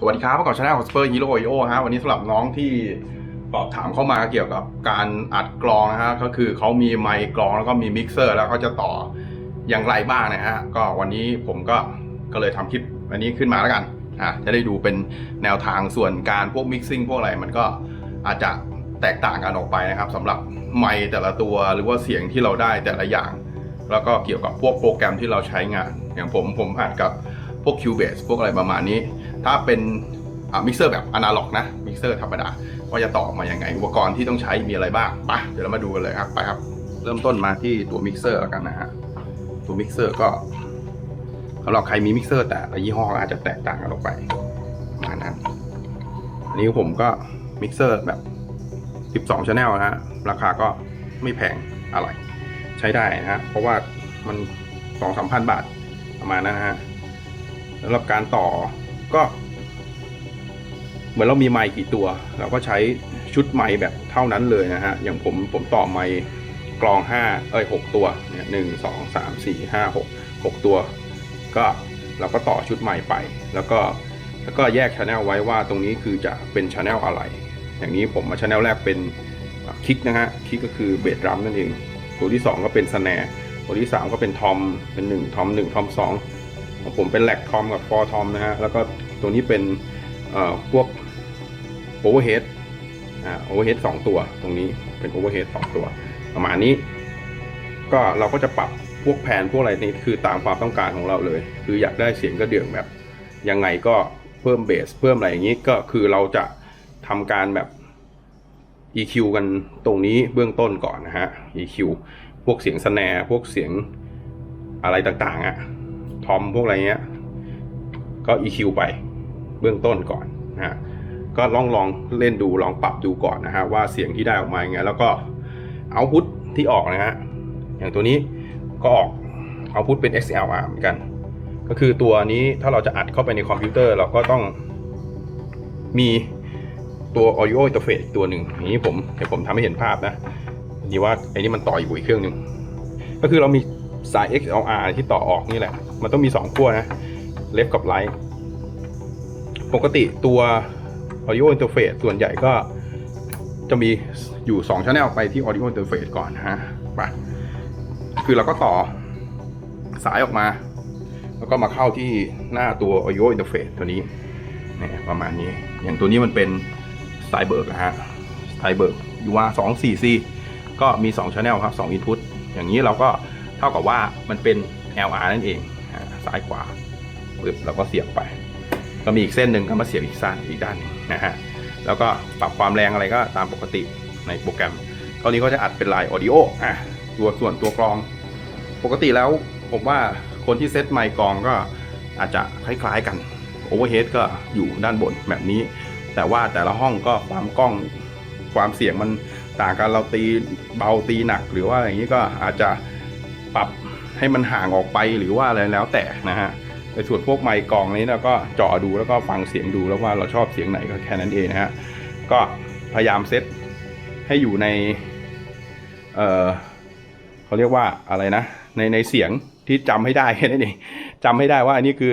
สวัสดีครับพบกับช anel ของ Super Hero IO ฮะวันนี้สำหรับน้องที่สอบถามเข้ามาเกี่ยวกับการอัดกลองนะฮะก็คือเขามีไมค์กลองแล้วก็มีมิกเซอร์ แล้วเขาจะต่ออย่างไรบ้างนะฮะก็วันนี้ผมก็ก็เลยทำคลิปอันนี้ขึ้นมาแล้วกันอะจะได้ดูเป็นแนวทางส่วนการพวกมิกซิ่งพวกอะไรมันก็อาจจะแตกต่างกันออกไปนะครับสำหรับไมค์แต่ละตัวหรือว่าเสียงที่เราได้แต่ละอย่าง แล้วก็เกี่ยวกับพวกโปรแกรมที่เราใช้งาน อย่างผมผมอัดกับพวก Cubase พวกอะไรประมาณนี้ ถ้าเป็นมิกเซอร์แบบอนาล็อกนะมิกเซอร์ธรรมดาว่าจะต่อออกมางไง อุปกรณ์ที่ต้องใช้มีอะไรบ้างไปเดี๋ยวเรามาดูกันเลยครับไปครับ เริ่มต้นมาที่ตัวมิกเซอร์แล้วกันนะฮะตัวมิกเซอร์ก็สำหรับใครมีมิกเซอร์แต่ละยี่ห้ออาจจะแตกต่างกันออกไปประมานั้นอันนี้ผมก็มิกเซอร์แบบ 12 channel นะฮะราคาก็ไม่แพงอะไร ใช้ได้นะฮะเพราะว่ามันสองสามพันบาทประมาณนั้นนะฮะสำหรับการต่อ ก็เหมือนเรามีไมค์กี่ตัว เราก็ใช้ชุดไมค์แบบเท่านั้นเลยนะฮะ อย่างผมผมต่อไมค์กรองห้าเอ้ยหกตัวเนี่ยหนึ่งสองสามสี่ห้าหกหกตัว ก็เราก็ต่อชุดไมค์ไป แล้วก็แล้วก็แยกช anel ไว้ว่าตรงนี้คือจะเป็นช anel อะไร อย่างนี้ผมมาช anel แรกเป็นคิกนะฮะคิกก็คือเบสดรัมนั่นเอง ตัวที่ 2 ก็เป็นสแนร์ตัวที่ 3 ก็เป็นทอมเป็น 1 ทอม 1 ทอม 2 ของผมเป็นแหลกทอมกับฟอร์ทอมนะฮะ แล้วก็ตัวนี้เป็นพวกโอเวอร์เฮดอ่าโอเวอร์เฮดสองตัวตรงนี้เป็นโอเวอร์เฮดสองตัว ประมาณนี้ ก็เราก็จะปรับพวกแผนพวกอะไรนี่คือตามความต้องการของเราเลย คืออยากได้เสียงกระเดื่องแบบ ยังไงก็เพิ่มเบสเพิ่มอะไรอย่างนี้ก็คือเราจะทำการแบบ EQ กันตรงนี้เบื้องต้นก่อนนะฮะ EQ พวกเสียงสแนร์พวกเสียงอะไรต่างๆอะ ทอมพวกอะไรเงี้ย ก็ EQ ไปเบื้องต้นก่อนนะฮะก็ลองลองเล่นดูลองปรับดูก่อนนะฮะว่าเสียงที่ได้ออกมาอย่างไงแล้วก็เอาพุทที่ออกนะฮะอย่างตัวนี้ก็ออกเอาพุทเป็น XLR เหมือนกัน ก็คือตัวนี้ถ้าเราจะอัดเข้าไปในคอมพิวเตอร์ เราก็ต้องมีตัว audio interface ตัวหนึ่งอย่างนี้ผมเดี๋ยวผมทำให้เห็นภาพนะดีว่าไอ้นี่มันต่ออยู่อีกเครื่องหนึ่งก็คือเรามี สาย XLR ที่ต่อออกนี่แหละ มันต้องมี 2 ขั้วนะ left กับ right ปกติตัว audio interface ส่วนใหญ่ก็จะมีอยู่2 channel ไปที่ audio interface ก่อนนะฮะไปคือเราก็ต่อสายออกมา แล้วก็มาเข้าที่หน้าตัว audio interface ตัวนี้นี่ประมาณนี้ อย่างตัวนี้มันเป็นสไตเบิร์กนะฮะสไตเบิร์กยูว่าสองสี่ซีก็มี2 channel ครับ2 input อย่างนี้เราก็ เท่ากับว่ามันเป็น LR นั่นเองซ้ายขวาปึ๊บเราก็เสียบไป ก็มีอีกเส้นหนึ่งก็มาเสียบอีกซ้ายอีกด้านหนึงนะฮะแล้วก็ปรับความแรงอะไรก็ตามปกติในโปรแกรมตอนนี้ก็จะอัดเป็นลายออดิโออะตัวส่วนตัวกรอง ปกติแล้วผมว่าคนที่เซตไมค์กรองก็อาจจะคล้ายๆกันโอเวอร์เฮดก็อยู่ด้านบนแบบนี้ แต่ว่าแต่ละห้องก็ความกล้องความเสียงมันต่างกันเราตีเบาตีหนักหรือว่าอย่างนี้ก็อาจจะ ปรับให้มันห่างออกไปหรือว่าอะไรแล้วแต่นะฮะในส่วนพวกไมค์กองนี้เราก็เจาะดูแล้วก็ฟังเสียงดูแล้วว่าเราชอบเสียงไหนก็แค่นั้นเองนะฮะก็พยายามเซตให้อยู่ในเออเขาเรียกว่าอะไรนะ ในในเสียงที่จำให้ได้แค่นั้นเองจำให้ได้ว่าอันนี้คือ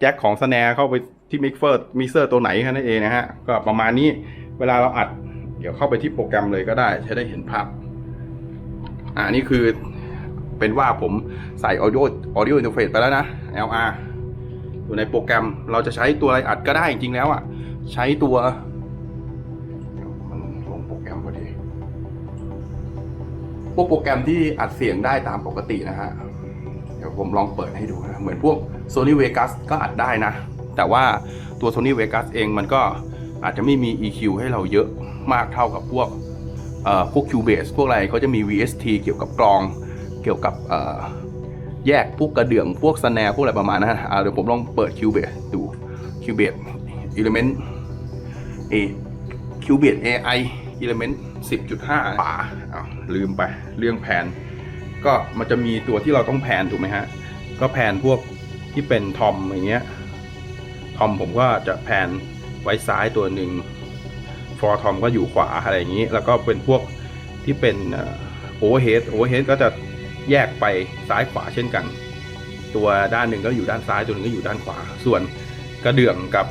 แจ็คของสแนร์เข้าไปที่มิกเฟอร์มิเซอร์ตัวไหนแค่นั้นเองนะฮะก็ประมาณนี้เวลาเราอัด เดี๋ยวเข้าไปที่โปรแกรมเลยก็ได้ใช้ได้เห็นภาพอ่านี่คือ เป็นว่าผมใส่ audio audio interface ไปแล้วนะ LR อยู่ในโปรแกรมเราจะใช้ตัวอะไรอัดก็ได้จริงๆแล้วอะ ใช้ตัวมันลงโปรแกรมพอดีพวกโปรแกรมที่อัดเสียงได้ตามปกตินะฮะ เดี๋ยวผมลองเปิดให้ดูนะ เหมือนพวก Sony Vegas ก็อัดได้นะ แต่ว่าตัว Sony Vegas เองมันก็อาจจะไม่มี EQ ให้เราเยอะมากเท่ากับพวกพวก Cubase พวกอะไรเขาจะมี VST เกี่ยวกับกลอง เกี่ยวกับแยกพวกกระเดื่องพวกสแนพวกอะไรประมาณนั้นนะเดี๋ยวผมลองเปิด Cubase ดู Cubase Element A Cubase AI Element 10.5ป่าอ้าวลืมไปเรื่องแผน ก็มันจะมีตัวที่เราต้องแพนถูกไหมฮะ ก็แพนพวกที่เป็นทอมอย่างเงี้ยทอมผมก็จะแพนไว้ซ้ายตัวหนึ่งฟอร์ทอมก็อยู่ขวาอะไรอย่างนี้ แล้วก็เป็นพวกที่เป็นโอเวอร์เฮดโอเวอร์เฮดก็จะ แยกไปซ้ายขวาเช่นกัน ตัวด้านหนึ่งก็อยู่ด้านซ้ายตัวหนึ่งก็อยู่ด้านขวา ส่วนกระเดื่องกับ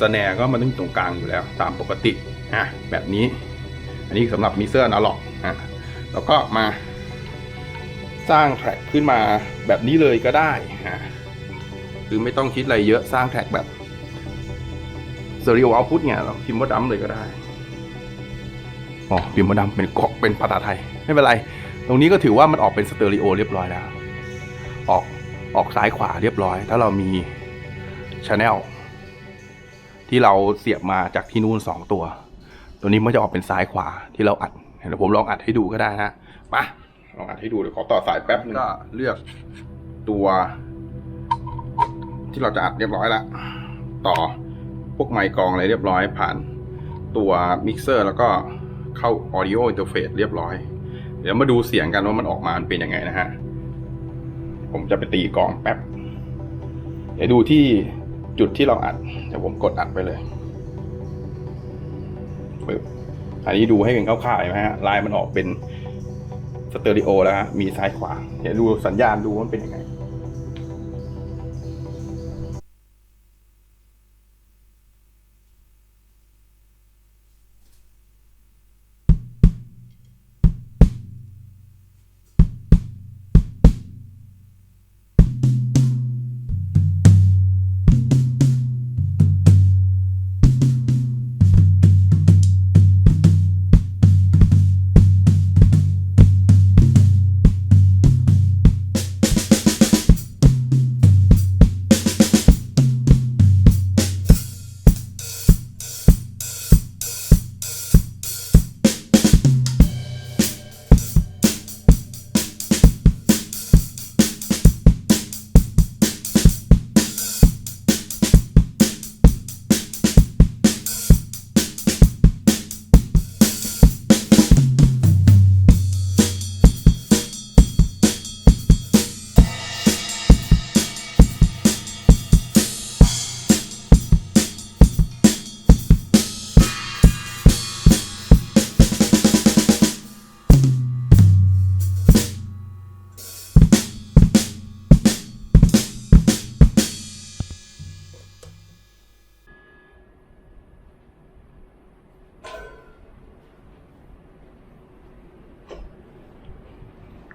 สแนก็มันต้องอยู่ตรงกลางอยู่แล้ว ตามปกติอะแบบนี้ อันนี้สำหรับมิเซอร์นาล็อกอะแล้วก็มา สร้างแทร็กขึ้นมาแบบนี้เลยก็ได้อะคือไม่ต้องคิดอะไรเยอะสร้างแทร็กแบบเตอริโอเอาพุทเนี่ยเราพิมพ์ว่าดัมเลยก็ได้อ๋อพิมพ์ว่าดัมเป็นกอกเป็นภาษาไทย ไม่เป็นไร ตรงนี้ก็ถือว่ามันออกเป็นสเตอริโอเรียบร้อยแล้ว ออกออกซ้ายขวาเรียบร้อย ถ้าเรามีช n แนลที่เราเสียบมาจากที่นู่นสองตัว ตัวนี้มันจะออกเป็นซ้ายขวาที่เราอัดเดี๋ยวผมลองอัดให้ดูก็ได้ฮะมาลองอัดให้ดูเดี๋ยวขอต่อสายแป๊บนึงก็เลือกตัวที่เราจะอัดเรียบร้อยแล้วต่อพวกไมค์กรองอะไรเรียบร้อยผ่านตัวมิกเซอร์แล้วก็เข้า Audio Interface เรียบร้อย เดี๋ยวมาดูเสียงกันว่ามันออกมามันเป็นยังไงนะฮะ ผมจะไปตีกองแป๊บ เดี๋ยวดูที่จุดที่เราอัด เดี๋ยวผมกดอัดไปเลยปึ๊บอันนี้ดูให้เป็นคร่าวๆใช่ไหมฮะ ลายมันออกเป็นสเตอริโอแล้วฮะ มีซ้ายขวา เดี๋ยวดูสัญญาณดูว่ามันเป็นยังไง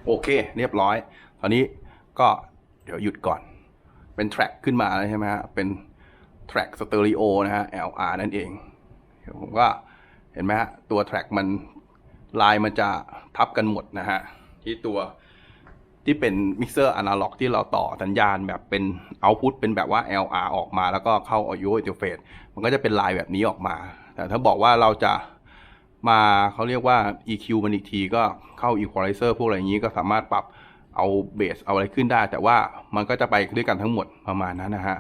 โอเค เรียบร้อย ตอนนี้ก็เดี๋ยวหยุดก่อน เป็นแทร็กขึ้นมาแล้วใช่ไหมฮะ เป็นแทร็กสเตอริโอนะฮะ LR นั่นเองเดี๋ยวผมก็เห็นไหมฮะ ตัวแทร็กมันลายมันจะทับกันหมดนะฮะ ที่ตัวที่เป็นมิกเซอร์อนาล็อกที่เราต่อสัญญาณแบบเป็นเอาพุตเป็นแบบว่า LR ออกมาแล้วก็เข้า Audio Interface มันก็จะเป็นลายแบบนี้ออกมา แต่ถ้าบอกว่าเราจะ มาเขาเรียกว่า EQ มันอีกทีก็เข้า Equalizer พวกอะไรอย่างนี้ก็สามารถปรับเอาเบสเอาอะไรขึ้นได้ แต่ว่ามันก็จะไปด้วยกันทั้งหมดประมาณนั้นนะฮะ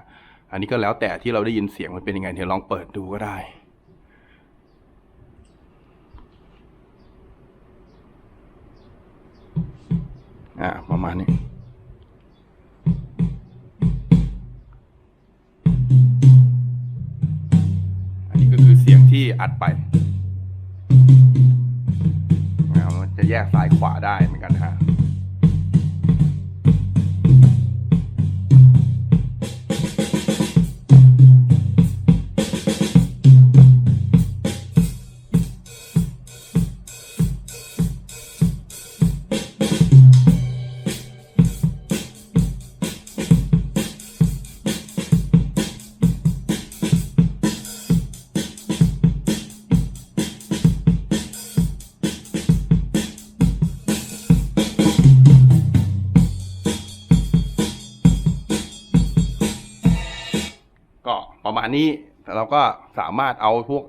อันนี้ก็แล้วแต่ที่เราได้ยินเสียงมันเป็นยังไงเดี๋ยวลองเปิดดูก็ได้อ่าประมาณนี้อันนี้ก็คือเสียงที่อัดไป ขวาได้เหมือนกันนะฮะ นี้เราก็สามารถเอาพวก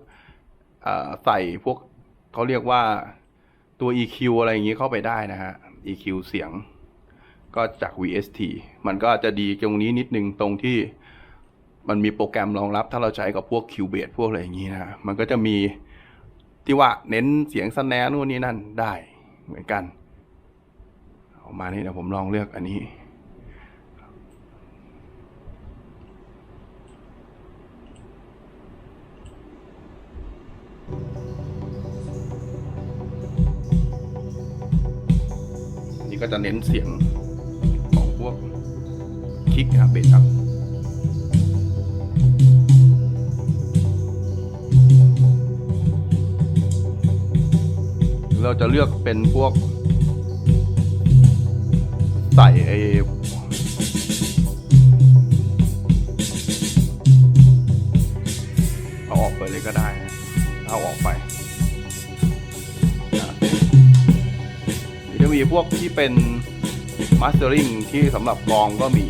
ใส่พวกเขาเรียกว่าตัว EQ อะไรอย่างนี้เข้าไปได้นะฮะ EQ เสียงก็จาก VST มันก็จะดีตรงนี้นิดนึงตรงที่มันมีโปรแกรมรองรับถ้าเราใช้กับพวก Cubase พวกอะไรอย่างนี้นะฮะมันก็จะมีที่ว่าเน้นเสียงสแนร์นู่นนี่นั่นได้เหมือนกัน ออกมานี่เดี๋ยวผมลองเลือกอันนี้ี่ก็จะเน้นเสียงของพวกคลิกนะครับเบสครับเราจะเลือกเป็นพวก ใส่ไอเอาออกไปเลยก็ได้ เอาออกไป มีพวกที่เป็นมาสเตอริงที่สำหรับกลองก็มี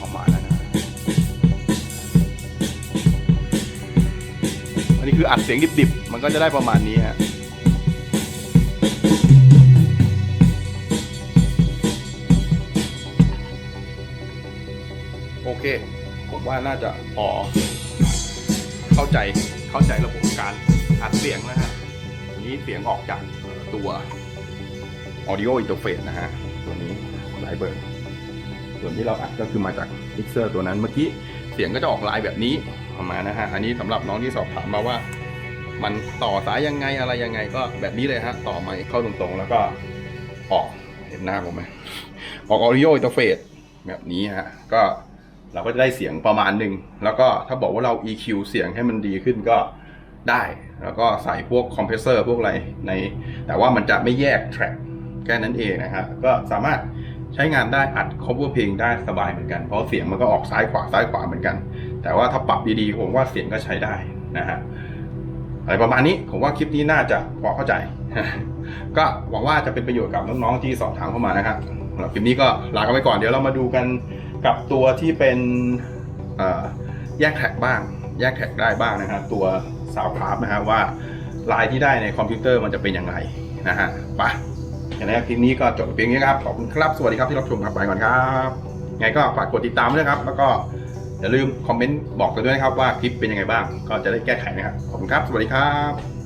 ออกมาแล้วนะอันนี้คืออัดเสียงดิบๆ มันก็จะได้ประมาณนี้ฮะโอเค ผมว่าน่าจะพอเข้าใจเข้าใจระบบการอัดเสียงแล้วฮะนนี้เสียงออกจากตัว audio interface นะฮะ ตัวนี้ไลเบิร์ส่วนที่เราอัดก็คือมาจากมิกเซอร์ตัวนั้นเมื่อกี้เสียงก็จะออกลายแบบนี้ออกมานะฮะ อันนี้สำหรับน้องที่สอบถามมาว่า มันต่อสายยังไงอะไรยังไงก็แบบนี้เลยฮะ ต่อไมค์เข้าตรงๆ แล้วก็ออกเห็นหน้าผมไหมออก audio interface แบบนี้ฮะ ก็เราก็จะได้เสียงประมาณหนึ่ง แล้วก็ถ้าบอกว่าเรา EQ เสียงให้มันดีขึ้นก็ได้ แล้วก็ใส่พวกคอมเพรสเซอร์พวกอะไรใน แต่ว่ามันจะไม่แยกแทร็ก แค่นั้นเองนะฮะก็สามารถใช้งานได้อัด cover เพลงได้สบายเหมือนกัน เพราะเสียงมันก็ออกซ้ายขวาซ้ายขวาเหมือนกัน แต่ว่าถ้าปรับดีๆผมว่าเสียงก็ใช้ได้นะฮะอะไรประมาณนี้ผมว่าคลิปนี้น่าจะพอเข้าใจ ก็หวังว่าจะเป็นประโยชน์กับน้องๆที่สอบถามเข้ามานะครับสำหรับคลิปนี้ก็ลากันไปก่อนเดี๋ยวเรามาดูกันกับตัวที่เป็นแยกแท็กบ้าง แยกแท็กได้บ้างนะครับ ตัวสาวคราฟนะฮะว่าลายที่ได้ในคอมพิวเตอร์มันจะเป็นยังไงนะฮะไป่นะคลิปนี้ก็จบเพียงนี้ครับ ขอบคุณครับสวัสดีครับที่รับชมครับไปก่อนครับไงก็ฝากกดติดตามด้วยครับ แล้วก็อย่าลืมคอมเมนต์บอกกันด้วยนะครับว่าคลิปเป็นยังไงบ้าง ก็จะได้แก้ไขนะครับ ขอบคุณครับ สวัสดีครับ